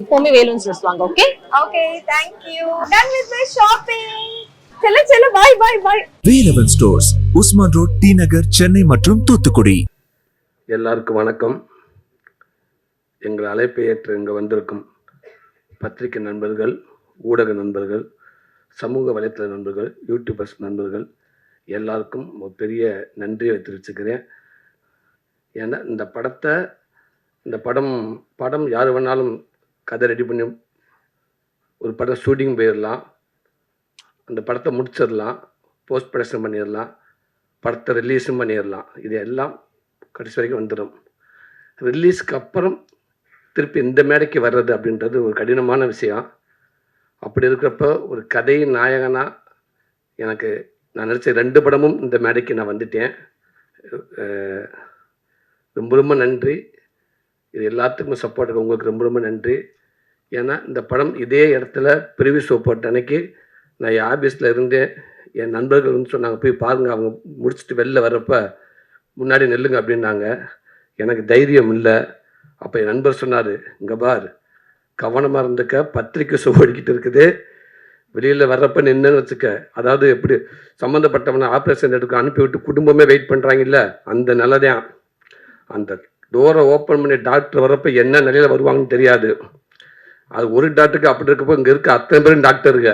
எப்பவுமே வேலுன்னு சொல்லுவாங்க okay Okay, thank you. Done with my shopping. செல்ல செல்ல bye bye bye. Velavan stores Usman road T Nagar Chennai மற்றும் தூத்துக்குடி எல்லாருக்கும் வணக்கம் எங்கள் அழைப்பை ஏற்று இங்கே வந்திருக்கும் பத்திரிகை நண்பர்கள் ஊடக நண்பர்கள் சமூக வலைத்தள நண்பர்கள் யூடியூபர்ஸ் நண்பர்கள் எல்லாருக்கும் ஒரு பெரிய நன்றியை தெரிவிச்சுக்கிறேன் ஏன்னா இந்த படத்தை இந்த படம் படம் யார் வேணாலும் கதை ரெடி பண்ணி ஒரு படம் ஷூட்டிங் போயிடலாம் அந்த படத்தை முடிச்சிடலாம் போஸ்ட் ப்ரொடக்ஷன் பண்ணிடலாம் படத்தை ரிலீஸும் பண்ணிடலாம் இது எல்லாம் கடைசி வரைக்கும் வந்துடும் ரிலீஸ்க்கு அப்புறம் திருப்பி இந்த மேடைக்கு வர்றது அப்படின்றது ஒரு கடினமான விஷயம். அப்படி இருக்கிறப்ப ஒரு கதை நாயகனாக எனக்கு நான் நினச்ச ரெண்டு படமும் இந்த மேடைக்கு நான் வந்துட்டேன். ரொம்ப ரொம்ப நன்றி. இது எல்லாத்துக்கும் சப்போர்ட் உங்களுக்கு ரொம்ப ரொம்ப நன்றி. ஏன்னா இந்த படம் இதே இடத்துல பிரிவி ஷோ போட்ட அன்னைக்கு நான் என் ஆஃபீஸில் இருந்தேன் என் நண்பர்கள் வந்து சொன்னாங்க போய் பாருங்கள் அவங்க முடிச்சுட்டு வெளில வர்றப்ப முன்னாடி நெல்லுங்க அப்படின்னாங்க. எனக்கு தைரியம் இல்லை. அப்போ என் நண்பர் சொன்னார் இங்கே பார் கவனமாக இருந்துக்க பத்திரிக்கை ஷோ இருக்குது. வெளியில் வர்றப்ப நின்றுன்னு வச்சுக்க. அதாவது எப்படி சம்மந்தப்பட்டவனை ஆப்ரேஷன் எடுக்க அனுப்பிவிட்டு குடும்பமே வெயிட் பண்ணுறாங்கல்ல அந்த நிலதான். அந்த டோரை ஓப்பன் பண்ணி டாக்டர் வரப்போ என்ன நிலையில் வருவாங்கன்னு தெரியாது. அது ஒரு டாக்டருக்கு அப்படி இருக்கப்போ இங்கே இருக்க அத்தனை பேரும் டாக்டருங்க.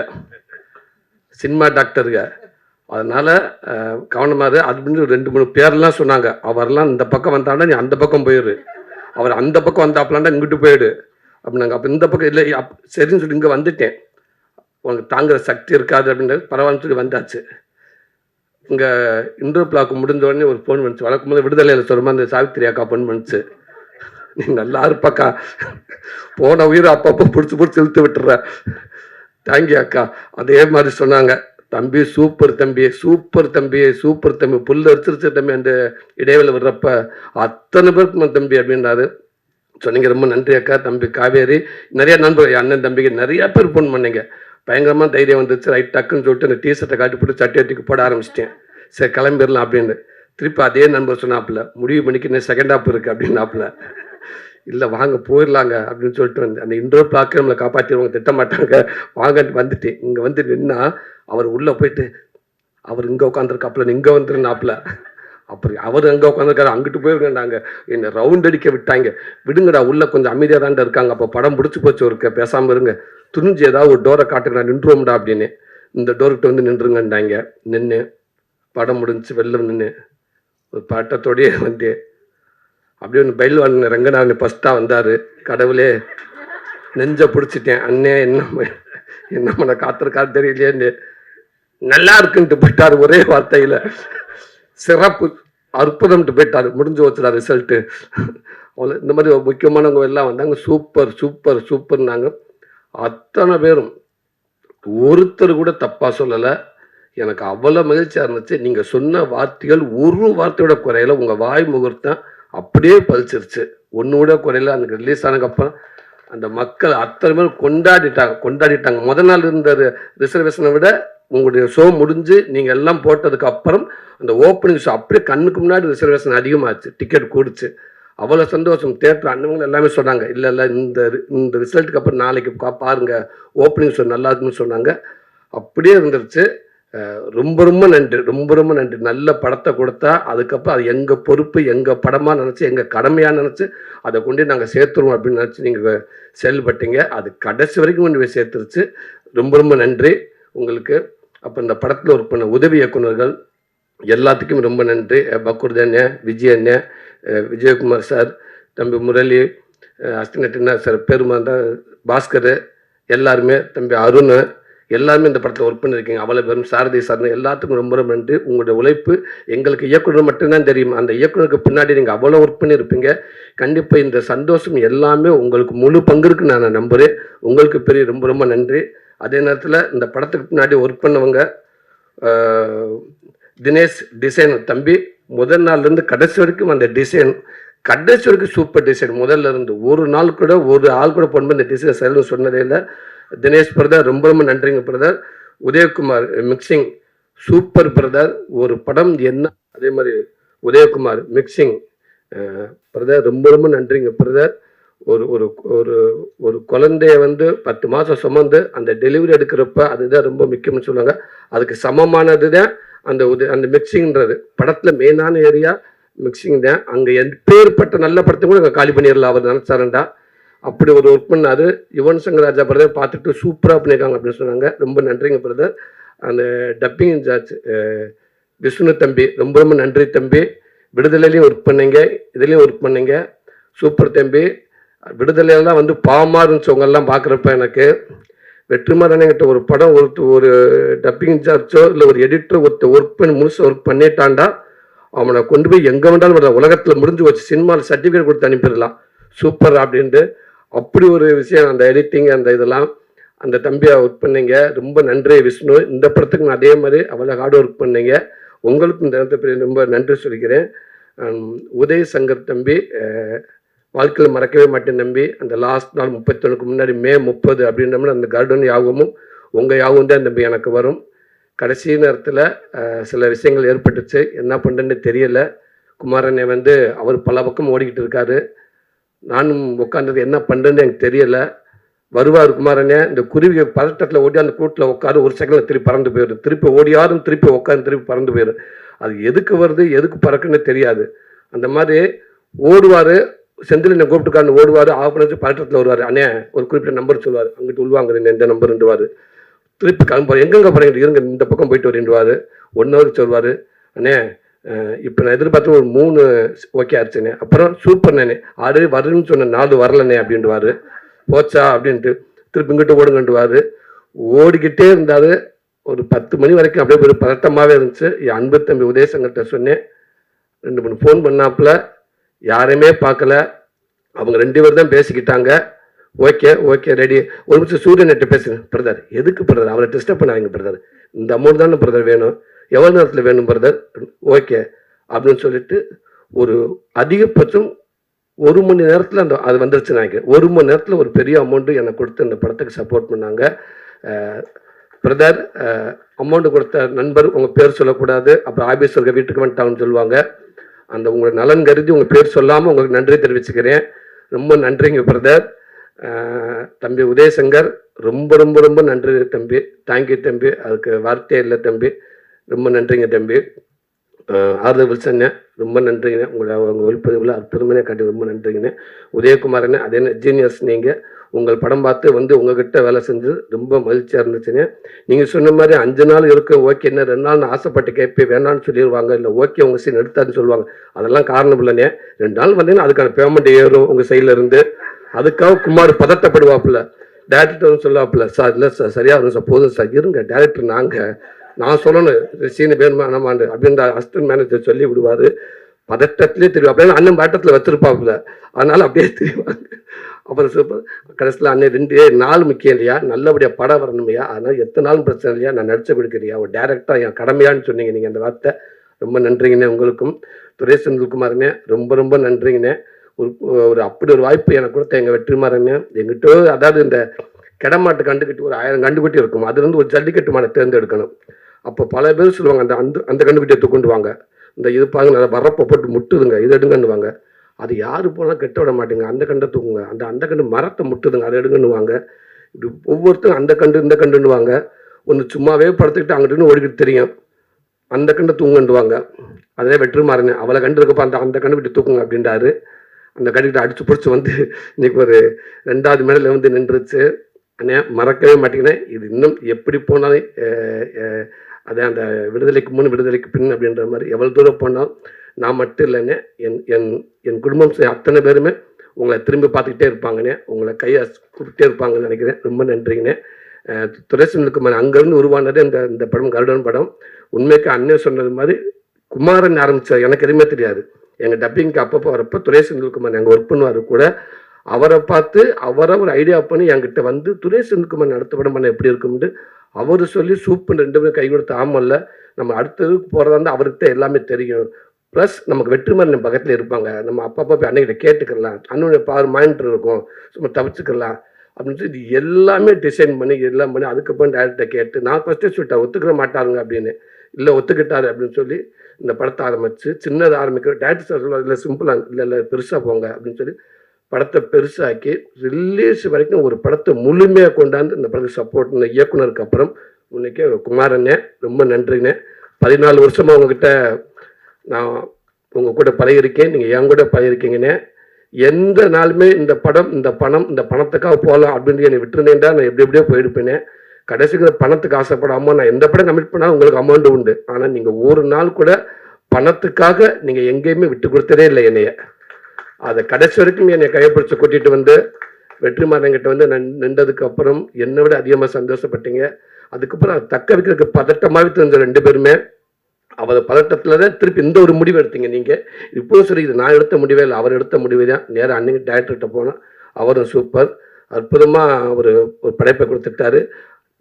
சினிமா டாக்டருங்க. அதனால் கவனமாக அது ரெண்டு மூணு பேர்லாம் சொன்னாங்க. அவர்லாம் இந்த பக்கம் வந்தாண்டா நீ அந்த பக்கம் போயிரு. அவர் அந்த பக்கம் வந்தாப்பலாண்டா இங்கிட்டு போயிடு. அப்படின்னாங்க. அப்போ இந்த பக்கம் இல்லை அப் சரின்னு சொல்லி இங்கே வந்துட்டேன். உனக்கு தாங்குற சக்தி இருக்காது அப்படின்றது பரவாயில்லன்னு சொல்லி வந்தாச்சு. இங்கே இன்டர் பிளாக் முடிஞ்ச உடனே ஒரு ஃபோன் பண்ணிச்சு வழக்கம் போது விடுதலையில் சொல்லுமா அந்த சாவித்திரி அக்கா ஃபோன் பண்ணுச்சு நீ நல்லா இருப்பாக்கா. போன உயிரை அப்பப்போ பிடிச்சி பிடிச்சி இழுத்து தேங்க் தேங்க்யூ அக்கா. அதே மாதிரி சொன்னாங்க. தம்பி சூப்பர் தம்பி சூப்பர் தம்பி சூப்பர் தம்பி. புல் அரிச்சிருச்சு தம்பி அந்த இடைவெளி வர்றப்ப அத்தனை பேருக்கு தம்பி அப்படின்னாரு. சொன்னீங்க ரொம்ப நன்றி அக்கா. தம்பி காவேரி நிறைய நண்பர்கள். அண்ணன் தம்பிக்கு நிறைய பேர் ஃபோன் பண்ணீங்க. பயங்கரமாக தைரியம் வந்துச்சு. ரைட் டக்குன்னு சொல்லிட்டு அந்த டிஷர்ட்டை காட்டி போட்டு சட்டை போட ஆரம்பிச்சிட்டேன். சரி கிளம்பிடலாம் அப்படின்னு. திருப்பி அதே நண்பர் சொன்னாப்புல முடிவு பண்ணிக்கு இன்னும் செகண்ட் ஹாப் இருக்குது அப்படின்னாப்புல. இல்லை வாங்க போயிடலாங்க அப்படின்னு சொல்லிட்டு வந்து அந்த இன்டோர் பிளாக்கை நம்மளை காப்பாற்றிடுவாங்க திட்ட மாட்டாங்க வாங்கன்னு வந்துட்டேன் இங்கே வந்து நின்னா அவர் உள்ளே போயிட்டு அவர் இங்கே உட்காந்துருக்காப்புல இங்கே வந்துருந்தாப்புல அப்படி அவர் அங்கே உட்காந்துருக்காரு அங்கிட்டு போயிருக்கேன்டாங்க என்னை ரவுண்ட் அடிக்க விட்டாங்க. விடுங்கடா உள்ளே கொஞ்சம் அமைதியாக தான்டா இருக்காங்க. அப்போ படம் பிடிச்சி போச்சு ஒருக்க பேசாமல் இருங்க. துணிஞ்சு ஏதாவது ஒரு டோரை காட்டுங்க நான் நின்றுவோம்டா அப்படின்னு. இந்த டோர்கிட்ட வந்து நின்றுங்கண்டாங்க நின்று படம் முடிஞ்சு வெளில நின்று ஒரு பட்டத்தோடையே வந்து அப்படியே ஒன்று பயில் வாழ்ந்த ரங்கநாதன் ஃபஸ்ட்டாக வந்தார். கடவுளே நெஞ்சை பிடிச்சிட்டேன். அண்ணே என்ன என்ன பண்ண காத்திருக்காரு தெரியலையேன்னு. நல்லா இருக்குன்ட்டு போயிட்டார் ஒரே வார்த்தையில். சிறப்பு அற்புதம்ட்டு போயிட்டார். முடிஞ்சு வச்சுடா ரிசல்ட்டு அவ்வளோ இந்த மாதிரி முக்கியமானவங்க எல்லாம் வந்தாங்க. சூப்பர் சூப்பர் சூப்பர்னாங்க அத்தனை பேரும். ஒருத்தர் கூட தப்பாக சொல்லலை. எனக்கு அவ்வளோ மகிழ்ச்சியாக இருந்துச்சு. நீங்கள் சொன்ன வார்த்தைகள் ஒரு வார்த்தையோட குறையில. உங்கள் வாய் முகூர்த்தம் அப்படியே பழிச்சிருச்சு. ஒன்று கூட குறையில. அந்த ரிலீஸ் ஆனதுக்கப்புறம் அந்த மக்கள் அத்தனை பேர் கொண்டாடிட்டாங்க. கொண்டாடிட்டாங்க. முத நாள் இருந்த ரிசர்வேஷனை விட உங்களுடைய ஷோ முடிஞ்சு நீங்கள் எல்லாம் போட்டதுக்கு அப்புறம் அந்த ஓப்பனிங் ஷோ அப்படியே கண்ணுக்கு முன்னாடி ரிசர்வேஷன் அதிகமாச்சு. டிக்கெட் கூடுச்சு. அவ்வளோ சந்தோஷம். தேட்டர் அண்ணவங்க எல்லாமே சொன்னாங்க. இல்லை இல்லை இந்த இந்த ரிசல்ட்டுக்கு அப்புறம் நாளைக்கு பாருங்கள் பாருங்க. ஓப்பனிங் ஷோ நல்லா இருக்குன்னு சொன்னாங்க. அப்படியே இருந்துருச்சு. ரொம்ப ரொம்ப நன்றி ரொம்ப ரொம்ப நன்றி. நல்ல படத்தை கொடுத்தா அதுக்கப்புறம் அது எங்கள் பொறுப்பு எங்கள் படமாக நினச்சி எங்கள் கடமையாக நினச்சி அதை கொண்டு நாங்கள் சேர்த்துருவோம் அப்படின்னு நினச்சி நீங்கள் செயல்பட்டீங்க. அது கடைசி வரைக்கும் கொண்டு போய் சேர்த்துருச்சு. ரொம்ப ரொம்ப நன்றி. உங்களுக்கு அப்போ இந்த படத்தில் ஒர்க் பண்ண உதவி இயக்குனர்கள் எல்லாத்துக்கும் ரொம்ப நன்றி. அஹ் பக்கூர் அண்ணே விஜய் அண்ணே விஜயகுமார் சார் தம்பி முரளி அஸ்தினட்டினா சார் பெருமாந்தா பாஸ்கர் எல்லாருமே தம்பி அருண் எல்லாருமே இந்த படத்தில் ஒர்க் பண்ணியிருக்கீங்க அவ்வளோ பெரும் சாரதி சார்ந்த எல்லாத்துக்கும் ரொம்ப ரொம்ப நன்றி. உங்களுடைய உழைப்பு எங்களுக்கு இயக்குனர் மட்டும்தான் தெரியும். அந்த இயக்குனருக்கு பின்னாடி நீங்கள் அவ்வளோ ஒர்க் பண்ணியிருப்பீங்க கண்டிப்பாக இந்த சந்தோஷம் எல்லாமே உங்களுக்கு முழு பங்கு இருக்குன்னு நான் நம்புகிறேன் உங்களுக்கு பெரிய ரொம்ப ரொம்ப நன்றி. அதே நேரத்தில் இந்த படத்துக்கு பின்னாடி ஒர்க் பண்ணவங்க தினேஷ் டிசைன் தம்பி முதல் நாள்லேருந்து கடைசி வரைக்கும் அந்த டிசைன் கடைசி வரைக்கும் சூப்பர் டிசைன் முதல்ல இருந்து ஒரு நாள் கூட ஒரு ஆள் கூட பொண்ணு இந்த டிசைன் செயல்னு சொன்னதே இல்லை. தினேஷ் பிரதர் ரொம்ப ரொம்ப நன்றிங்க brother. Udhayakumar mixing super brother. ஒரு படம் என்ன? அதே மாதிரி உதயகுமார் மிக்சிங் பிரதர் ரொம்ப ரொம்ப நன்றிங்க பிரதர். ஒரு ஒரு ஒரு ஒரு குழந்தைய வந்து பத்து மாதம் சுமந்து அந்த டெலிவரி எடுக்கிறப்ப அதுதான் ரொம்ப முக்கியம்னு சொல்லுவாங்க. அதுக்கு சமமானது தான் அந்த உத அந்த மிக்சிங்ன்றது படத்தில் மெயினான ஏரியா மிக்சிங் தான். அங்கே எப்பேற்பட்ட நல்ல படத்தை கூட அங்கே காலி பண்ணிடலாம் அவர் நினச்சாரண்டா. அப்படி ஒரு ஒர்க் பண்ணார். யுவன் சங்கர் ராஜா பிரதர் பார்த்துட்டு சூப்பராக பண்ணியிருக்காங்க அப்படின்னு சொன்னாங்க. ரொம்ப நன்றிங்க பிரதர் அந்த டப்பிங் இன்சார்ஜ் விஷ்ணு தம்பி ரொம்ப ரொம்ப நன்றி தம்பி. விடுதலையிலையும் ஒர்க் பண்ணீங்க. இதுலேயும் ஒர்க் பண்ணீங்க. சூப்பர் தம்பி. விடுதலையெல்லாம் வந்து பாவமாக இருந்துச்சவங்கெல்லாம் பார்க்குறப்ப எனக்கு வெற்றிமாறன்கிட்ட ஒரு படம் ஒரு ஒரு டப்பிங் இன்சார்ஜோ இல்லை ஒரு எடிட்டர் ஒருத்தர் ஒர்க் பண்ணி முழுசு ஒர்க் பண்ணிட்டாண்டா அவனை கொண்டு போய் எங்கே வேண்டாலும் உலகத்தில் முடிஞ்சு வச்சு சினிமாவில் சர்டிஃபிகேட் கொடுத்து அனுப்பிடலாம். சூப்பர் அப்படின்ட்டு அப்படி ஒரு விஷயம் அந்த எடிட்டிங் அந்த இதெல்லாம் அந்த தம்பியை ஒர்க் பண்ணீங்க. ரொம்ப நன்றி விஷ்ணு. இந்த படத்துக்கு நான் அதே மாதிரி அவ்வளோ ஹார்ட் ஒர்க் பண்ணீங்க. உங்களுக்கும் இந்த நேரத்தை பெரிய ரொம்ப நன்றி சொல்லிக்கிறேன். உதய உதய் சங்கர் தம்பி வாழ்க்கையில் மறக்கவே மாட்டேன் தம்பி. அந்த லாஸ்ட் நாள் முப்பத்தொன்னுக்கு முன்னாடி மே முப்பது அப்படின்ற அந்த கார்டன் யாகமும் உங்கள் யாகம் தான் தம்பி எனக்கு வரும். கடைசி நேரத்தில் சில விஷயங்கள் ஏற்பட்டுச்சு. என்ன பண்ணுறேன்னு தெரியல. குமாரனை வந்து அவர் பல பக்கம் ஓடிக்கிட்டு இருக்காரு. நானும் உட்காந்தது என்ன பண்ணுறேன்னு எனக்கு தெரியல. வருவார் குமாரனே இந்த குருவி பதட்டத்தில் ஓடி அந்த கூட்டில் உட்காரு ஒரு செகண்டில் திருப்பி பறந்து போயிடும் திருப்பி ஓடியாரும் திருப்பி உட்காந்து திருப்பி பறந்து போயிடும் அது எதுக்கு வருது எதுக்கு பறக்குன்னு தெரியாது. அந்த மாதிரி ஓடுவார் செந்தில் கூப்பிட்டுக்காரன் ஓடுவார் ஆஃப் பண்ணி பதட்டத்தில் வருவார். அண்ணே ஒரு குறிப்பிட்ட நம்பர் சொல்லுவார். அங்கிட்டு உள்வாங்குது எந்த நம்பர்ன்றுவார் திருப்பி கிளம்புவார். எங்கெங்கே போகிறீங்க இருங்க இந்த பக்கம் போயிட்டு வரேன்டுவார் ஒன் ஹவருக்கு சொல்வார் அண்ணே இப்போ நான் எதிர்பார்த்து ஒரு மூணு ஓகே ஆச்சுண்ணே அப்புறம் சூப்பர் நானே. ஆல்ரெடி வருதுன்னு சொன்ன நாலு வரலண்ணே அப்படின்ட்டுவாரு போச்சா அப்படின்ட்டு திருப்பி இங்கிட்டு ஓடுங்கன்ட்டுவாரு ஓடிக்கிட்டே இருந்தாரு. ஒரு பத்து மணி வரைக்கும் அப்படியே ஒரு பதட்டமாகவே இருந்துச்சு. என் அன்பு தம்பி உதயசங்கர்கிட்ட சொன்னேன். ரெண்டு மூணு ஃபோன் பண்ணாப்புல. யாரையுமே பார்க்கல. அவங்க ரெண்டு பேர் தான் பேசிக்கிட்டாங்க. ஓகே ஓகே ரெடி ஒரு நிமிஷம் சூரியன்கிட்ட பேசுங்க பிரதர் எதுக்கு பிரதர் அவரை டிஸ்டர்ப் பண்ணாதீங்க பிரதர் இந்த அமௌண்ட் தானே பிரதர் வேணும். எவ்வளோ நேரத்தில் வேணும் பிரதர் ஓகே அப்படின்னு சொல்லிட்டு ஒரு அதிகபட்சம் ஒரு மணி நேரத்தில் அந்த அது வந்துருச்சு நினைக்கிறேன். ஒரு மணி நேரத்தில் ஒரு பெரிய அமௌண்ட்டு எனக்கு கொடுத்து அந்த படத்துக்கு சப்போர்ட் பண்ணாங்க. பிரதர் அமௌண்ட் கொடுத்த நண்பர் உங்கள் பேர் சொல்லக்கூடாது. அப்புறம் ஆபீஸ் இருக்க வீட்டுக்கு வந்துட்டாங்கன்னு சொல்லுவாங்க. அந்த உங்களை நலன் கருதி உங்கள் பேர் சொல்லாமல் உங்களுக்கு நன்றி தெரிவிச்சுக்கிறேன். ரொம்ப நன்றிங்க பிரதர் தம்பி உதயசங்கர் ரொம்ப ரொம்ப ரொம்ப நன்றி தம்பி. தேங்க்யூ தம்பி. அதுக்கு வார்த்தையே இல்லை தம்பி. ரொம்ப நன்றிங்க தம்பி. ஆஹ் ஆறுதல் ரொம்ப நன்றிங்கண்ணே உங்களை உங்கள் ஒளிப்பதிவில் அற்புதமான காட்டி ரொம்ப நன்றிங்கண்ணே உதயகுமாரண்ணே அதே ஜீனியர்ஸ் நீங்கள் உங்கள் படம் பார்த்து வந்து உங்ககிட்ட வேலை செஞ்சு ரொம்ப மகிழ்ச்சியாக இருந்துச்சுங்க. நீங்கள் சொன்ன மாதிரி அஞ்சு நாள் இருக்கு. ஓகே என்ன ரெண்டு நாள் ஆசைப்பட்டு கேட்பே வேணான்னு சொல்லிடுவாங்க இல்லை ஓகே உங்கள் சீன் எடுத்தாருன்னு சொல்லுவாங்க. அதெல்லாம் காரணம் இல்லைண்ணே ரெண்டு நாள் வந்தீங்கன்னா அதுக்கான பேமெண்ட் ஏறும் உங்கள் சைடில் இருந்து. அதுக்காக குமார் பதட்டப்படுவாப்புல. டேரக்டர் சொல்லுவாப்புல. சார் இல்லை சார் சரியாக வரும் சார். போதும் சார். இருங்க டேரக்டர் நாங்கள் நான் சொல்லணும் சீனு வேணுமா வேணாமான்னு அப்படின்ற அசிஸ்டன்ட் மேனேஜர் சொல்லி விடுவார். பதட்டத்திலே தெரியும் அப்படியே அண்ணன் பாட்டத்தில் வச்சிருப்பாப்புல. அதனால அப்படியே தெரியுவாங்க அப்புறம் சூப்பர் கடைசியில் அண்ணன் ரெண்டு நாள் முக்கியம் இல்லையா? நல்லபடியாக படம் வரணுமையா? அதனால் எத்தனை நாளும் பிரச்சனை இல்லையா? நான் நடிச்சு கொடுக்குறியா? ஒரு டேரக்டாக என் கடமையான்னு சொன்னீங்க நீங்கள் அந்த வார்த்தை. ரொம்ப நன்றிங்கண்ணே உங்களுக்கும். துரேஷ் செந்தில்குமாரண்ணே ரொம்ப ரொம்ப நன்றிங்கண்ணே. ஒரு ஒரு அப்படி ஒரு வாய்ப்பு எனக்கு கொடுத்த எங்கள் வெற்றிமாறண்ணே எங்கிட்ட அதாவது இந்த கிடமாட்டு கண்டுக்கட்டி ஒரு ஆயிரம் கண்டுக்குட்டி இருக்கும். அதுலேருந்து ஒரு ஜல்லிக்கட்டு மாடை தேர்ந்தெடுக்கணும். அப்போ பல பேர் சொல்லுவாங்க அந்த அந்த அந்த கண்டுக்குட்டியை தூக்கிண்டு வாங்க இந்த இது பாருங்க நல்லா வரப்பை போட்டு முட்டுதுங்க இது எடுங்கன்னுவாங்க. அது யாரு போனால் கெட்ட விட மாட்டேங்க. அந்த கண்டை தூக்குங்க. அந்த அந்த கண்டு மரத்தை முட்டுதுங்க அதை எடுங்கன்னுவாங்க. இப்படி ஒவ்வொருத்தரும் அந்த கண்டு இந்த கண்டுன்னுவாங்க. ஒன்று சும்மாவே படுத்துக்கிட்டு அங்கிட்டு ஓடிக்கிட்டு தெரியும். அந்த கண்டை தூங்குன்னுவாங்க. அதே வெற்றிமாறன் அவளை கண்டு இருக்கப்ப அந்த அந்த கண்டு விட்டு தூக்குங்க அப்படின்றாரு. அந்த கண்டுகிட்ட அடிச்சு பிடிச்சி வந்து இன்னைக்கு ஒரு ரெண்டாவது மேடையில் வந்து நின்றுச்சு. அண்ணே மறக்கவே மாட்டேங்கினேன் இது இன்னும் எப்படி போனாலும் அதே அந்த விடுதலைக்கு முன் விடுதலைக்கு பின் அப்படின்ற மாதிரி எவ்வளோ தூரம் போனால் நான் மட்டும் இல்லைண்ணே என் என் என் குடும்பம் அத்தனை பேருமே உங்களை திரும்பி பார்த்துக்கிட்டே இருப்பாங்கண்ணே உங்களை கையை கூப்பிட்டே இருப்பாங்கன்னு நினைக்கிறேன். ரொம்ப நன்றிங்கண்ணே துரைசனுக்கு துரை அங்கேருந்து உருவானது இந்த இந்த படம் கருடன் படம். உண்மைக்கு அண்ணன் சொன்னது மாதிரி குமாரன் ஆரம்பித்தார் எனக்கு எதுவுமே தெரியாது. எங்கள் டப்பிங்க்கு அப்பப்போ வரப்போ துரை செந்தில்குமார் ஒர்க் பண்ணுவார் கூட. அவரை பார்த்து அவரை ஒரு ஐடியா பண்ணி என்கிட்ட வந்து துரை செந்தில்குமார் நடத்த படம் பண்ண எப்படி இருக்கும்னு அவர் சொல்லி சூப்புன்னு ரெண்டு பேரும் கை கொடுத்து ஆமல்ல நம்ம அடுத்ததுக்கு போகிறதா இருந்தால் அவருக்கு தான் எல்லாமே தெரியும். ப்ளஸ் நமக்கு வெற்றிமாறன் பக்கத்தில் இருப்பாங்க. நம்ம அப்பப்போ போய் அன்னைக்கிட்ட கேட்டுக்கலாம். அண்ணனுடைய பார் மானிட்டர் இருக்கும். சும்மா தவிச்சுக்கலாம். அப்படின்னு சொல்லி எல்லாமே டிசைன் பண்ணி எல்லாம் பண்ணி அதுக்கப்புறம் டேரக்டரை கேட்டு நான் ஃபஸ்ட்டே சொல்லிட்டேன் ஒத்துக்கிற மாட்டாருங்க அப்படின்னு. இல்லை ஒத்துக்கிட்டாரு அப்படின்னு சொல்லி இந்த படத்தை ஆரம்பிச்சு சின்னதாக ஆரம்பிக்கிற டேரக்டர் சார் இல்லை சிம்பிளாக இல்லை இல்லை பெருசாக போங்க அப்படின்னு சொல்லி படத்தை பெருசாக்கி ரிலீஸ் வரைக்கும் ஒரு படத்தை முழுமையாக கொண்டாந்து இந்த படத்துக்கு சப்போர்ட் இந்த இயக்குனருக்கு அப்புறம் இன்னைக்கு குமாரண்ணே ரொம்ப நன்றிண்ணே. பதினாலு வருஷமாக உங்ககிட்ட நான் உங்கள் கூட பழகிருக்கேன் நீங்கள் என் கூட பழகிருக்கீங்கண்ணே எந்த நாளுமே இந்த படம் இந்த பணம் இந்த பணத்துக்காக போகலாம் அப்படின்னு என்னை விட்டுருந்தேன்டா நான் எப்படி எப்படியோ போயிருப்பேனே. கடைசிக்கு பணத்துக்கு ஆசைப்படாமல் நான் எந்த படம் கமிட் பண்ணாலும் உங்களுக்கு அமௌண்ட் உண்டு. ஆனால் நீங்கள் ஒரு நாள் கூட பணத்துக்காக நீங்கள் எங்கேயுமே விட்டு கொடுத்ததே இல்லை என்னைய. அதை கடைசி வரைக்கும் என்னை கைப்பிடிச்சு கூட்டிட்டு வந்து வெற்றிமாறன்கிட்ட வந்து நன் நின்றதுக்கு அப்புறம் என்னை விட அதிகமாக சந்தோஷப்பட்டீங்க. அதுக்கப்புறம் அதை தக்க வைக்கிறதுக்கு பதட்டமாகவே தெரிஞ்ச ரெண்டு பேருமே அவர் பதட்டத்தில் தான் திருப்பி இந்த ஒரு முடிவு எடுத்தீங்க நீங்கள் இப்போ சரி இது நான் எடுத்த முடிவே இல்லை அவர் எடுத்த முடிவு தான். நேராக அன்னைக்கு டேரக்டர்கிட்ட போனோம். அவரும் சூப்பர் அற்புதமாக ஒரு ஒரு படைப்பை கொடுத்துட்டாரு.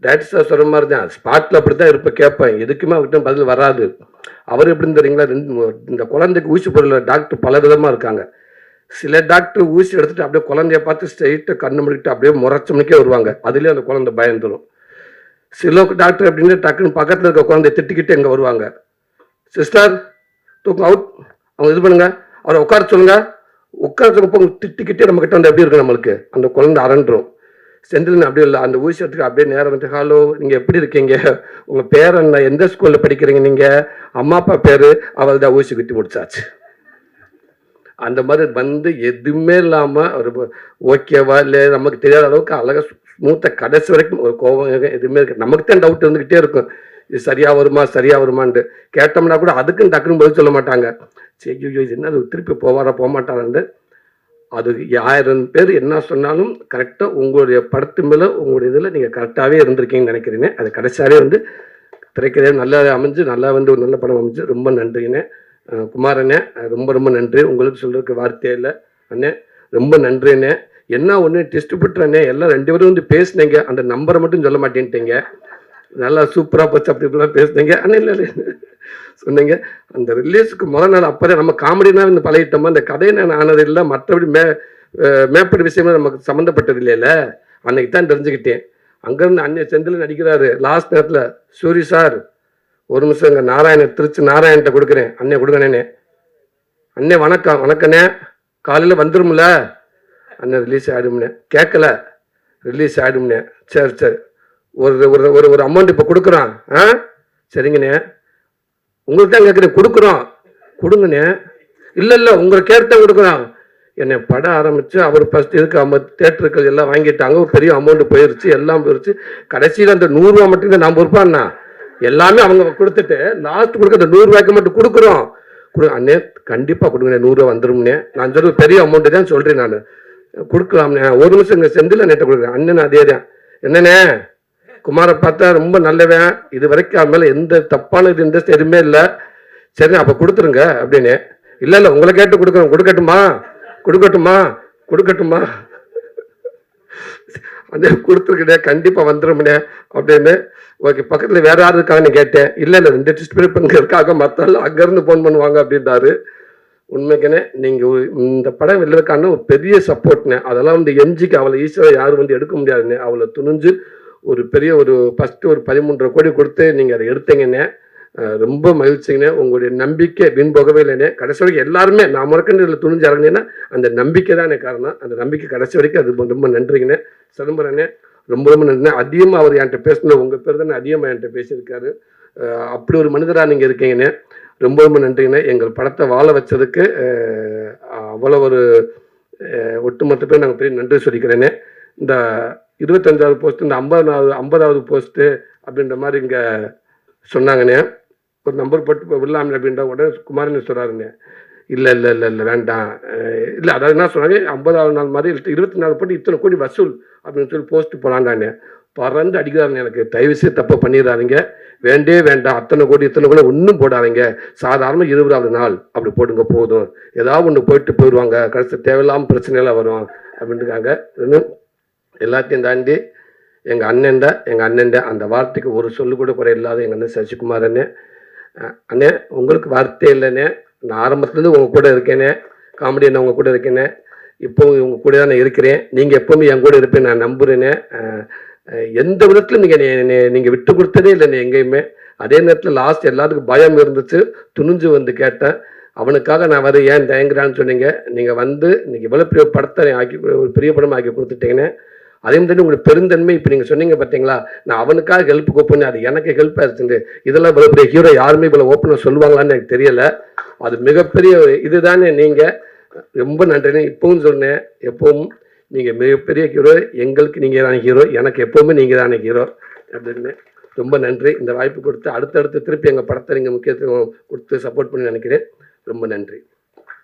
டேரக்டர் சார் சொல்கிற மாதிரி தான் ஸ்பாட்டில் அப்படி தான் இருப்பேன் கேட்பேன். எதுக்குமே அவர்கிட்ட பதில் வராது. அவர் எப்படின்னு தெரியுங்களா ரெண்டு இந்த குழந்தைக்கு ஊசி பொருள் டாக்டர் பல விதமாக இருக்காங்க. சில டாக்டர் ஊசி எடுத்துட்டு அப்படியே குழந்தைய பார்த்து ஸ்ட்ரெயிட்டை கண்ணு முடிக்கிட்டு அப்படியே முறைச்சணிக்கே வருவாங்க. அதுலேயே அந்த குழந்தை பயந்துடும் சில டாக்டர் அப்படின்னு டக்குன்னு பக்கத்தில் இருக்க குழந்தைய திட்டிக்கிட்டு இங்கே வருவாங்க. சிஸ்டர் தூக்கம் அவுட் அவங்க இது பண்ணுங்க. அவரை உட்கார சொல்லுங்க. உட்கார சொல்லுங்க. திட்டிக்கிட்டே நம்ம கிட்ட வந்து எப்படி இருக்கு நம்மளுக்கு? அந்த குழந்தை அரண்டுரும் செந்தில் அப்படியே இல்லை அந்த ஊசி எடுத்துக்க அப்படியே நேரம் வந்து ஹலோ நீங்கள் எப்படி இருக்கீங்க? உங்கள் பேர் என்ன? எந்த ஸ்கூலில் படிக்கிறீங்க நீங்கள் அம்மா அப்பா பேர் அவள் தான் ஊசி குத்தி முடிச்சாச்சு. அந்த மாதிரி வந்து எதுவுமே இல்லாமல் ஒரு ஓகேவா இல்லை நமக்கு தெரியாத அளவுக்கு அழகாக ஸ்மூத்தாக கடைசி வரைக்கும் ஒரு கோபம் எதுவுமே இருக்கு நமக்கு தான் டவுட் இருந்துக்கிட்டே இருக்கும். இது சரியா வருமா சரியா வருமான்ட்டு. கேட்டோம்னா கூட அதுக்கும் டக்குன்னு பதில் சொல்ல மாட்டாங்க. சரி ஐயோ இது என்ன அது திருப்பி போவாரா போக மாட்டாரான்னு அது ஆயிரம் பேர் என்ன சொன்னாலும் கரெக்டாக உங்களுடைய படத்து மேலே உங்களுடைய இதில் நீங்கள் கரெக்டாகவே இருந்திருக்கீங்கன்னு நினைக்கிறீங்க. அது கடைசியாவே வந்து திரைக்கதையை நல்லா அமைஞ்சு நல்லா வந்து ஒரு நல்ல படம் அமைஞ்சு ரொம்ப நன்றிங்கண்ணே குமாரண்ணே ரொம்ப ரொம்ப நன்றி. உங்களுக்கு சொல்றதுக்கு வார்த்தையே இல்லை. அண்ணே ரொம்ப நன்றிண்ணே. என்ன ஒன்று டெஸ்ட் அண்ணே எல்லாம் ரெண்டு பேரும் வந்து பேசினீங்க. அந்த நம்பரை மட்டும் சொல்ல மாட்டேன்ட்டீங்க. நல்லா சூப்பராக போச்சு அப்படி இப்படிலாம் பேசுனீங்க. அண்ணே இல்லை இல்லை சொன்னீங்க. அந்த ரிலீஸுக்கு முதல் நாள் அப்போதே நம்ம காமெடினா வந்து பழகிட்டோமா? அந்த கதை நான் ஆனது இல்லை மற்றபடி மே அஹ் மேற்படி விஷயமா நமக்கு சம்மந்தப்பட்டது இல்லைல்ல அன்னைக்கு தான் தெரிஞ்சுக்கிட்டேன். அங்கேருந்து அன்னைய செந்தில் நடிக்கிறாரு. லாஸ்ட் நேரத்தில் சூரி சார் ஒரு நிமிஷம் இங்கே நாராயணன் திருச்சி நாராயண்கிட்ட கொடுக்குறேன். அண்ணே கொடுங்கண்ணே அண்ணே வணக்கம். வணக்கண்ணே. காலையில் வந்துடும்ல அண்ணன் ரிலீஸ் ஆகிடும்னே கேட்கல. ரிலீஸ் ஆகிடும்னே சரி சரி. ஒரு ஒரு ஒரு ஒரு அமௌண்ட் இப்போ கொடுக்குறோம் ஆ? சரிங்கண்ணே. உங்களுக்கு தான் கேட்குறேன். கொடுக்குறோம். கொடுங்கண்ணே. இல்லை இல்லை உங்களை கேட்டு கொடுக்குறோம் என்னை படம் ஆரம்பித்து அவர் ஃபஸ்ட் இதுக்கு அம்ம தேட்டருக்கு எல்லாம் வாங்கிட்டாங்க. பெரிய அமௌண்ட் போயிருச்சு எல்லாம் போயிருச்சு. கடைசியில் அந்த நூறுரூவா மட்டும் தான் நான் பொறுப்பாண்ணா எல்லாமே அவங்க கொடுத்துட்டு லாஸ்ட் கொடுக்க அந்த நூறுரூவாய்க்கு மட்டும் கொடுக்குறோம். கொடு அண்ணே கண்டிப்பாக கொடுங்கண்ணே நூறுரூவா வந்துரும்ண்ணே நான் சொல்றது பெரிய அமௌண்ட்டு தான் சொல்கிறேன் நான். கொடுக்கலாம்ண்ணே ஒரு நிமிஷம் இங்கே செந்தில் நேற்று கொடுக்குறேன். அண்ணன் அதே தான். என்னண்ணே? குமாரை பார்த்தா ரொம்ப நல்லவன். இது வரைக்கும் அவன் மேலே எந்த தப்பான இது எந்த எதுவுமே இல்லை. சரி அப்போ கொடுத்துருங்க அப்படின்னு. இல்லை இல்லை உங்களை கேட்டு கொடுக்குறோம். கொடுக்கட்டுமா? கொடுக்கட்டுமா? கொடுக்கட்டுமா? அண்ணே கொடுத்துருக்கடே கண்டிப்பாக வந்துடும்ண்ணே அப்படின்னு. ஓகே பக்கத்தில் வேற யாரும் இருக்காங்கன்னு கேட்டேன். இல்லை இல்லை ரெண்டு டெஸ்ட் இங்கே இருக்காங்க மற்றெல்லாம் அங்கேருந்து ஃபோன் பண்ணுவாங்க அப்படின்றாரு உண்மைக்குனே நீங்கள் இந்த படம் வெளிவக்கான ஒரு பெரிய சப்போர்ட்னே அதெல்லாம் வந்து எம்ஜிக்கு அவளை ஈஸியாக யாரும் வந்து எடுக்க முடியாதுண்ணே அவளை துணிஞ்சு ஒரு பெரிய ஒரு ஃபஸ்ட்டு ஒரு பதிமூன்றரை கோடி கொடுத்து நீங்கள் அதை எடுத்தீங்கண்ணே ரொம்ப மகிழ்ச்சிங்கண்ணே உங்களுடைய நம்பிக்கை வீண் போகவே இல்லைண்ணே கடைசி வரைக்கும் எல்லாருமே நான் முறக்கண்டு இதில் துணிஞ்சு இறங்கினேன்னா அந்த நம்பிக்கை தானே காரணம். அந்த நம்பிக்கை கடைசி வரைக்கும் அது ரொம்ப- நன்றிங்கண்ணே சிதம்பரண்ணே ரொம்ப ரொம்ப நன்றிண்ணே அதிகமாக அவர் என்கிட்ட பேசணும். உங்கள் பேர் தானே அதிகமாக என்கிட்ட பேசியிருக்காரு. அப்படி ஒரு மனிதராக நீங்கள் இருக்கீங்கண்ணே ரொம்ப ரொம்ப நன்றிங்கண்ணே எங்கள் படத்தை வாழ வச்சதுக்கு அவ்வளோ ஒரு ஒட்டுமொத்த பேர் நாங்கள் பெரிய நன்றி சொல்லிக்கிறேனே. இந்த இருபத்தஞ்சாவது போஸ்ட் இந்த ஐம்பதாவது ஐம்பதாவது போஸ்ட்டு அப்படின்ற மாதிரி இங்கே சொன்னாங்கண்ணே. ஒரு நம்பர் போட்டு விடலாமே அப்படின்ற உடனே குமாரன் சொல்கிறாருங்க இல்லை இல்லை இல்லை இல்லை வேண்டாம். இல்லை அதாவது என்ன சொன்னாங்க? ஐம்பதாவது நாள் மாதிரி இருபத்தி நாலு போட்டு இத்தனை கோடி வசூல் அப்படின்னு சொல்லி போஸ்ட்டு போகலான்டானே பறந்து அடிக்கிறாருங்க எனக்கு. தயவு செய்து தப்பு பண்ணிடுறாருங்க வேண்டே வேண்டாம். அத்தனை கோடி இத்தனை கோடி ஒன்றும் போடாதீங்க. சாதாரண இருபதாவது நாள். அப்படி போடுங்க போதும். ஏதாவது ஒன்று போயிட்டு போயிடுவாங்க. கடைசி தேவையில்லாமல் பிரச்சனையெல்லாம் வரும் அப்படின்ட்டுருக்காங்க இன்னும் எல்லாத்தையும் தாண்டி எங்கள் அண்ணன்ட எங்கள் அண்ணன்ட அந்த வார்த்தைக்கு ஒரு சொல்லு கூட குறை இல்லாத எங்கள் அண்ணன் சசிகுமார் அண்ணன் அண்ணே உங்களுக்கு வார்த்தை இல்லைண்ணே. நான் ஆரம்பத்துலேருந்து உங்கள் கூட இருக்கேனே காமெடி நான் உங்கள் கூட இருக்கேனே இப்போ உங்கள் கூட தான் நான் இருக்கிறேன். நீங்கள் எப்போவுமே என் கூட இருப்பேன் நான் நம்புகிறேனே எந்த விதத்திலும் நீங்கள் நீங்கள் விட்டு கொடுத்ததே இல்லைண்ணே எங்கேயுமே. அதே நேரத்தில் லாஸ்ட் எல்லாத்துக்கும் பயம் இருந்துச்சு. துணிஞ்சு வந்து கேட்டேன். அவனுக்காக நான் வர ஏன் தயங்குறான்னு சொன்னீங்க. நீங்கள் வந்து இன்னைக்கு இவ்வளோ பெரிய படத்தை ஆக்கி ஒரு பெரிய படம் ஆக்கி கொடுத்துட்டீங்கன்னு அதே மாதிரி உங்களுக்கு பெருந்தன்மை இப்போ நீங்கள் சொன்னீங்க பார்த்தீங்களா நான் அவனுக்காக ஹெல்ப் கூப்பிட்டு அது எனக்கு ஹெல்ப் ஆயிடுச்சு இதெல்லாம் இவ்வளோ பெரிய ஹீரோ யாருமே இவ்வளோ ஓப்பனாக சொல்லுவாங்களான்னு எனக்கு தெரியலை. அது மிகப்பெரிய இதுதானே நீங்கள் ரொம்ப நன்றினே இப்பவும் சொன்னேன் எப்பவும் நீங்கள் மிகப்பெரிய ஹீரோ எங்களுக்கு நீங்கள் தானே ஹீரோ எனக்கு எப்பவுமே நீங்கள் தானே ஹீரோ அப்படின்னு ரொம்ப நன்றி. இந்த வாய்ப்பு கொடுத்து அடுத்தடுத்து திருப்பி எங்கள் படத்தை நீங்கள் முக்கியத்துவம் கொடுத்து சப்போர்ட் பண்ணி நினைக்கிறேன். ரொம்ப நன்றி.